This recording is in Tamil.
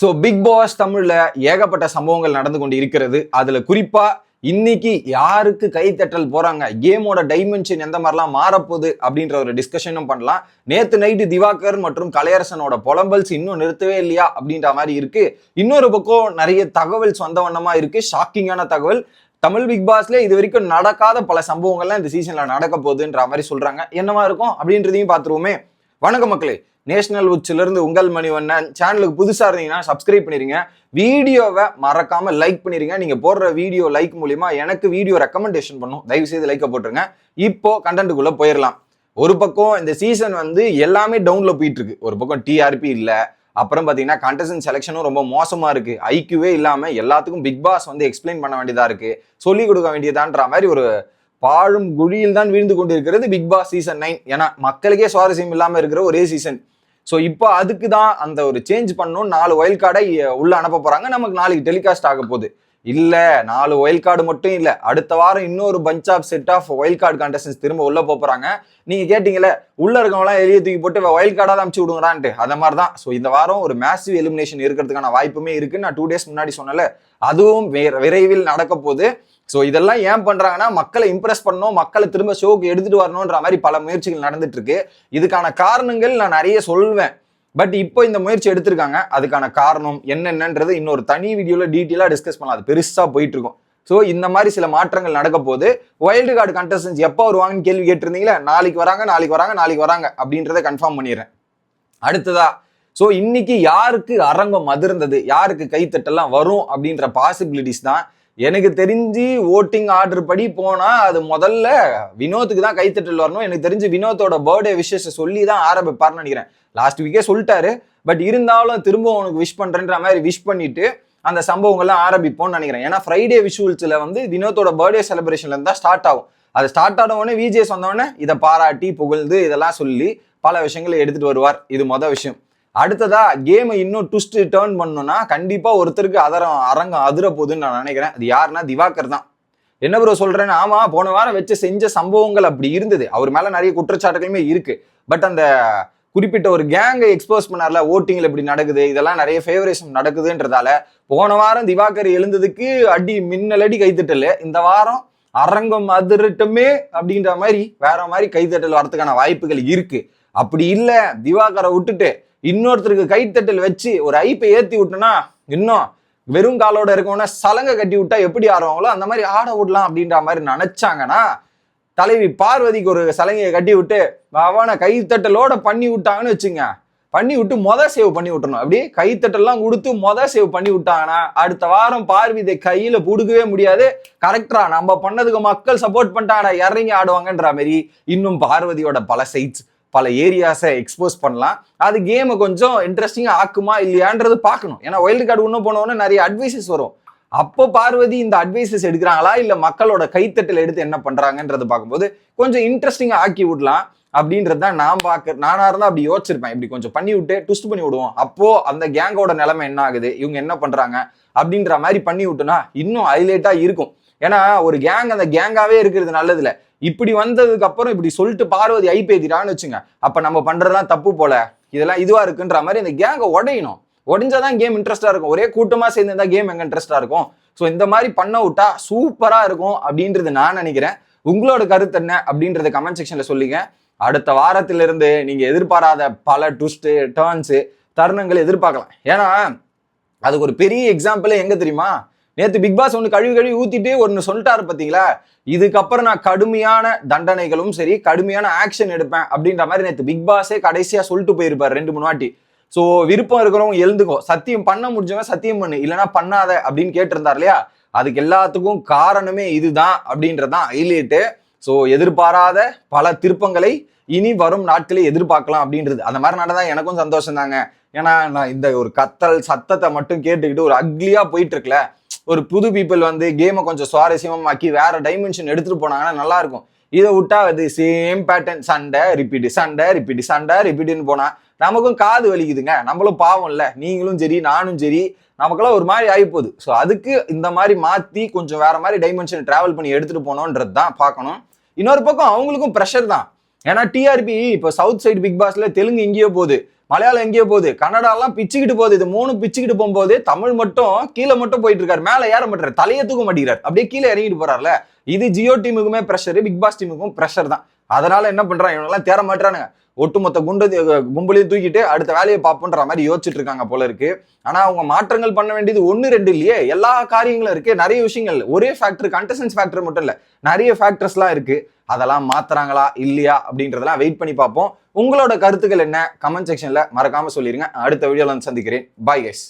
ஸோ பிக் பாஸ் தமிழில் ஏகப்பட்ட சம்பவங்கள் நடந்து கொண்டு இருக்கிறது. அதில் குறிப்பாக இன்னைக்கு யாருக்கு கைத்தட்டல் போறாங்க? கேமோட டைமென்ஷன் எந்த மாதிரிலாம் மாறப்போகுது அப்படின்ற ஒரு டிஸ்கஷனும் பண்ணலாம். நேத்து நைட்டு திவாகர் மற்றும் கலையரசனோட புலம்பல்ஸ் இன்னும் நிறுத்தவே இல்லையா அப்படின்ற மாதிரி இருக்கு. இன்னொரு பக்கம் நிறைய தகவல் சொந்த வண்ணமா இருக்கு. ஷாக்கிங்கான தகவல் தமிழ் பிக் பாஸ்ல இது வரைக்கும் நடக்காத பல சம்பவங்கள்லாம் இந்த சீசன்ல நடக்க போகுதுன்ற மாதிரி சொல்றாங்க. என்னவா இருக்கும் அப்படின்றதையும் பார்த்துருவோமே. வணக்க மக்களே. நேஷனல் உச்சிலிருந்து உங்கள் மணிவண்ணன் சேனலுக்கு புதுசாக இருந்தீங்கன்னா சப்ஸ்கிரைப் பண்ணிருங்க. வீடியோவை மறக்காமல் லைக் பண்ணிருங்க. நீங்கள் போடுற வீடியோ லைக் மூலிமா எனக்கு வீடியோ ரெக்கமெண்டேஷன் பண்ணும். தயவு செய்து லைக்கை போட்டுருங்க. இப்போ கண்டென்ட்டுக்குள்ளே போயிடலாம் ஒரு பக்கம் இந்த சீசன் வந்து எல்லாமே டவுனில் போயிட்டு இருக்கு. ஒரு பக்கம் டிஆர்பி இல்லை. அப்புறம் பார்த்தீங்கன்னா கண்டஸ்டன் செலெக்ஷனும் ரொம்ப மோசமாக இருக்குது ஐக்யூவே இல்லாமல் எல்லாத்துக்கும் பிக் பாஸ் வந்து எக்ஸ்பிளைன் பண்ண வேண்டியதாக இருக்குது சொல்லி கொடுக்க வேண்டியதான்ற மாதிரி ஒரு பாழும் குழியில் தான் வீழ்ந்து கொண்டிருக்கிறது பிக் பாஸ் சீசன் நைன் ஏன்னா மக்களுக்கே சுவாரஸ்யம் இல்லாமல் இருக்கிற ஒரே சீசன் ஸோ இப்போ அதுக்கு தான் அந்த ஒரு சேஞ்ச் பண்ணணும் நாலு ஒயில் கார்டை உள்ள அனுப்ப போறாங்க. நமக்கு நாளைக்கு டெலிகாஸ்ட் ஆக போகுது. இல்லை நாலு ஒயில் கார்டு மட்டும் இல்லை. அடுத்த வாரம் இன்னொரு bunch of set of wild card contestants திரும்ப உள்ள போகிறாங்க போறாங்க. நீங்க கேட்டீங்கல்ல உள்ள இருக்கவங்களாம் எளிய தூக்கி போட்டு ஒயில் கார்டாக அமுச்சு விடுங்கடான்ட்டு. அந்த மாதிரி தான் ஸோ இந்த வாரம் ஒரு மேசிவ் எலிமினேஷன் இருக்கிறதுக்கான வாய்ப்புமே இருக்குன்னு நான் டூ டேஸ் முன்னாடி சொன்னல அதுவும் விரைவில் நடக்க போகுது. ஸோ இதெல்லாம் ஏன் பண்றாங்கன்னா மக்களை இம்ப்ரெஸ் பண்ணணும் மக்களை திரும்ப ஷோக்கு எடுத்துட்டு வரணுன்ற மாதிரி பல முயற்சிகள் நடந்துட்டு இருக்கு. இதுக்கான காரணங்கள் நான் நிறைய சொல்வேன். பட் இப்போ இந்த முயற்சி எடுத்திருக்காங்க. அதுக்கான காரணம் என்னென்னன்றது இன்னொரு தனி வீடியோல டீட்டெயிலாக டிஸ்கஸ் பண்ணலாம். அது பெருசாக போயிட்டு இருக்கும் ஸோ இந்த மாதிரி சில மாற்றங்கள் நடக்க போது வைல்டு கார்டு கண்டஸ்டன்ஸ் எப்போ வருவாங்கன்னு கேள்வி கேட்டிருந்தீங்களே? நாளைக்கு வராங்க நாளைக்கு வராங்க நாளைக்கு வராங்க அப்படின்றத கன்ஃபார்ம் பண்ணிடுறேன். அடுத்ததா ஸோ இன்னைக்கு யாருக்கு அரங்கம் அதிர்ந்தது? யாருக்கு கைத்தட்டெல்லாம் வரும் அப்படின்ற பாசிபிலிட்டிஸ் தான். எனக்கு தெரிஞ்சு ஓட்டிங் ஆர்டர் படி போனால் அது முதல்ல வினோத்துக்கு தான் கைத்தட்டல் வரணும். எனக்கு தெரிஞ்சு வினோத்தோட பர்த்டே விஷஸ் சொல்லி தான் ஆரம்பிப்பார்னு நினைக்கிறேன். லாஸ்ட் வீக்கே சொல்லிட்டாரு. பட் இருந்தாலும் திரும்ப உனக்கு விஷ் பண்ணுறன்ற மாதிரி விஷ் பண்ணிட்டு அந்த சம்பவங்கள்லாம் ஆரம்பிப்போம்னு நினைக்கிறேன். ஏன்னா ஃப்ரைடே விஷுவல்ஸில் வந்து வினோத்தோட பர்த்டே செலிப்ரேஷன்ல தான் ஸ்டார்ட் ஆகும். அது ஸ்டார்ட் ஆனவுடனே விஜேஸ் வந்தவொடனே இதை பாராட்டி புகழ்ந்து இதெல்லாம் சொல்லி பல விஷயங்களை எடுத்துகிட்டு வருவார். இது மொதல் விஷயம். அடுத்ததா கேமை இன்னும் ட்விஸ்ட் டேர்ன் பண்ணணும்னா கண்டிப்பாக ஒருத்தருக்கு அதரம் அரங்கம் அதிர போகுதுன்னு நான் நினைக்கிறேன். அது யாருன்னா திவாகர் தான். என்ன ப்ரோ சொல்கிறேன்னு ஆமாம் போன வாரம் வச்சு செஞ்ச சம்பவங்கள் அப்படி இருந்தது. அவர் மேலே நிறைய குற்றச்சாட்டுகளுமே இருக்குது பட் அந்த குறிப்பிட்ட ஒரு கேங்கை எக்ஸ்போஸ் பண்ணார்ல ஓட்டிங்கில் இப்படி நடக்குது இதெல்லாம் நிறைய ஃபேவரேஷன் நடக்குதுன்றதால போன வாரம் திவாகர் எழுந்ததுக்கு அடி மின்னலடி கைத்தட்டல் இந்த வாரம் அரங்கம் அதிரட்டமே அப்படின்ற மாதிரி வேற மாதிரி கைத்தட்டல் வரதுக்கான வாய்ப்புகள் இருக்கு. அப்படி இல்லை திவாகரை விட்டுட்டு இன்னொருத்தருக்கு கைத்தட்டல் வச்சு ஒரு ஐப்பை ஏற்றி விட்டோன்னா இன்னும் வெறும் காலோட இருக்கவன சலங்கை கட்டி விட்டா எப்படி ஆடுவாங்களோ அந்த மாதிரி ஆட விடலாம் அப்படின்ற மாதிரி நினைச்சாங்கன்னா தலைவி பார்வதிக்கு ஒரு சலங்கையை கட்டி விட்டு அவனை கைத்தட்டலோட பண்ணி விட்டாங்கன்னு வச்சுங்க. பண்ணி விட்டு மொத சேவ் பண்ணி விட்டுறணும். அப்படி கைத்தட்டெல்லாம் கொடுத்து மொத சேவ் பண்ணி விட்டாங்கன்னா அடுத்த வாரம் பார்வதி கையில புடுக்கவே முடியாது. கரெக்டா நம்ம பண்ணதுக்கு மக்கள் சப்போர்ட் பண்ணிட்டாடா இறங்கி ஆடுவாங்கன்ற மாதிரி இன்னும் பார்வதியோட பல சைட்ஸ் பல ஏரியாஸை எக்ஸ்போஸ் பண்ணலாம். அது கேமை கொஞ்சம் இன்ட்ரெஸ்டிங்காக ஆக்குமா இல்லையான்றது பார்க்கணும். ஏன்னா ஒயில்டு கார்டு இன்னும் போனோன்னு நிறைய அட்வைசஸ் வரும். அப்போ பார்வதி இந்த அட்வைசஸ் எடுக்கிறாங்களா? இல்லை மக்களோட கைத்தட்டில் எடுத்து என்ன பண்ணுறாங்கன்றது பார்க்கும்போது கொஞ்சம் இன்ட்ரெஸ்டிங்காக ஆக்கி விடலாம் அப்படின்றது தான் நான் பார்க்க நானாக இருந்தால் அப்படி யோசிச்சிருப்பேன். இப்படி கொஞ்சம் பண்ணி விட்டு ட்விஸ்ட் பண்ணி விடுவோம். அப்போது அந்த கேங்கோட நிலைமை என்ன ஆகுது? இவங்க என்ன பண்ணுறாங்க அப்படின்ற மாதிரி பண்ணி விட்டோம்னா இன்னும் ஹைலைட்டாக இருக்கும். ஏன்னா ஒரு கேங் அந்த கேங்காகவே இருக்கிறது நல்லதில்ல. இப்படி வந்ததுக்கு அப்புறம் இப்படி சொல்லிட்டு பார்வதி ஐ வச்சுங்க. அப்போ நம்ம பண்ணுறதுலாம் தப்பு போல. இதெல்லாம் இதுவாக இருக்குன்ற மாதிரி அந்த கேங்கை உடையணும். உடஞ்சாதான் கேம் இன்ட்ரெஸ்டா இருக்கும். ஒரே கூட்டமா சேர்ந்து இருந்தா கேம் எங்க இன்ட்ரெஸ்டா இருக்கும்? ஸோ இந்த மாதிரி பண்ண விட்டா சூப்பரா இருக்கும் அப்படின்றது நான் நினைக்கிறேன். உங்களோட கருத்து என்ன அப்படின்றத கமெண்ட் செக்ஷன்ல சொல்லுங்க. அடுத்த வாரத்திலிருந்து நீங்க எதிர்பாராத பல ட்விஸ்ட் டேர்ன்ஸ் தருணங்கள் எதிர்பார்க்கலாம். ஏன்னா அதுக்கு ஒரு பெரிய எக்ஸாம்பிள் எங்க தெரியுமா? நேத்து பிக் பாஸ் ஒன்று கழுவி கழுவி ஊத்திட்டு ஒன்று சொல்லிட்டாரு பார்த்தீங்களா இதுக்கப்புறம் நான் கடுமையான தண்டனைகளும் சரி கடுமையான ஆக்ஷன் எடுப்பேன் அப்படின்ற மாதிரி நேற்று பிக் பாஸே கடைசியாக சொல்லிட்டு போயிருப்பார் ரெண்டு மூணு வாட்டி. ஸோ விருப்பம் இருக்கிறவங்க எழுந்துக்கோ. சத்தியம் பண்ண முடிஞ்சவங்க சத்தியம் பண்ணு. இல்லைன்னா பண்ணாத அப்படின்னு கேட்டிருந்தார் இல்லையா? அதுக்கு எல்லாத்துக்கும் காரணமே இதுதான் அப்படின்றதான் ஹைலைட்டு. ஸோ எதிர்பாராத பல திருப்பங்களை இனி வரும் நாட்களே எதிர்பார்க்கலாம் அப்படின்றது. அந்த மாதிரி நடந்தா எனக்கும் சந்தோஷம் தாங்க ஏன்னா நான் இந்த ஒரு கத்தல் சத்தத்தை மட்டும் கேட்டுக்கிட்டு ஒரு அக்லியா போயிட்டு இருக்கல ஒரு புது பீப்புள் வந்து கேமை கொஞ்சம் சுவாரஸ்யமாக்கி வேற டைமென்ஷன் எடுத்துட்டு போனாங்கன்னா நல்லா இருக்கும். இதை விட்டா அது சேம் பேட்டர்ன் சண்டை ரிப்பீட் சண்டை ரிப்பீட் சண்டை ரிப்பீட்டுன்னு போனா நமக்கும் காது வலிக்குதுங்க. நம்மளும் பாவம் இல்லை. நீங்களும் சரி நானும் சரி நமக்கெல்லாம் ஒரு மாதிரி ஆகி போகுது ஸோ அதுக்கு இந்த மாதிரி மாற்றி கொஞ்சம் வேற மாதிரி டைமென்ஷன் டிராவல் பண்ணி எடுத்துட்டு போனோன்றது தான் பார்க்கணும். இன்னொரு பக்கம் அவங்களுக்கும் ப்ரெஷர் தான். ஏன்னா டிஆர்பி இப்போ சவுத் சைடு பிக் பாஸ்ல தெலுங்கு எங்கேயோ போகுது. மலையாளம் எங்கேயோ போகுது. கன்னடாலாம் பிச்சுக்கிட்டு போகுது. இது மூணு பிச்சுக்கிட்டு போகும்போது தமிழ் மட்டும் கீழே மட்டும் போயிட்டு இருக்காரு மேலே ஏற மாட்டார் தலையை தூக்க மாட்டேங்கிறார். அப்படியே கீழே இறங்கிட்டு போறாருல. இது ஜியோ டீமுக்குமே ப்ரெஷர் பிக் பாஸ் டீமுக்கும் ப்ரெஷர் தான். அதனால என்ன பண்றாங்க இவங்கெல்லாம் தேர மாட்டானுங்க ஒட்டுமொத்த குண்டு கும்பலையும் தூக்கிட்டு அடுத்த வேலையை பார்ப்போன்ற மாதிரி யோசிச்சுட்டு இருக்காங்க போல இருக்கு. ஆனா அவங்க மாற்றங்கள் பண்ண வேண்டியது ஒன்று ரெண்டு இல்லையே. எல்லா காரியங்களும் இருக்கு. நிறைய விஷயங்கள். ஒரே ஃபேக்டர் கண்டசன்ஸ் ஃபேக்டர் மட்டும் இல்ல. நிறைய ஃபேக்டர்ஸ்லாம் இருக்கு. அதெல்லாம் மாத்துறாங்களா இல்லையா அப்படின்றதெல்லாம் வெயிட் பண்ணி பார்ப்போம். உங்களோட கருத்துக்கள் என்ன? கமெண்ட் செக்ஷன்ல மறக்காம சொல்லிருங்க. அடுத்த வீடியோல வந்து சந்திக்கிறேன். Bye guys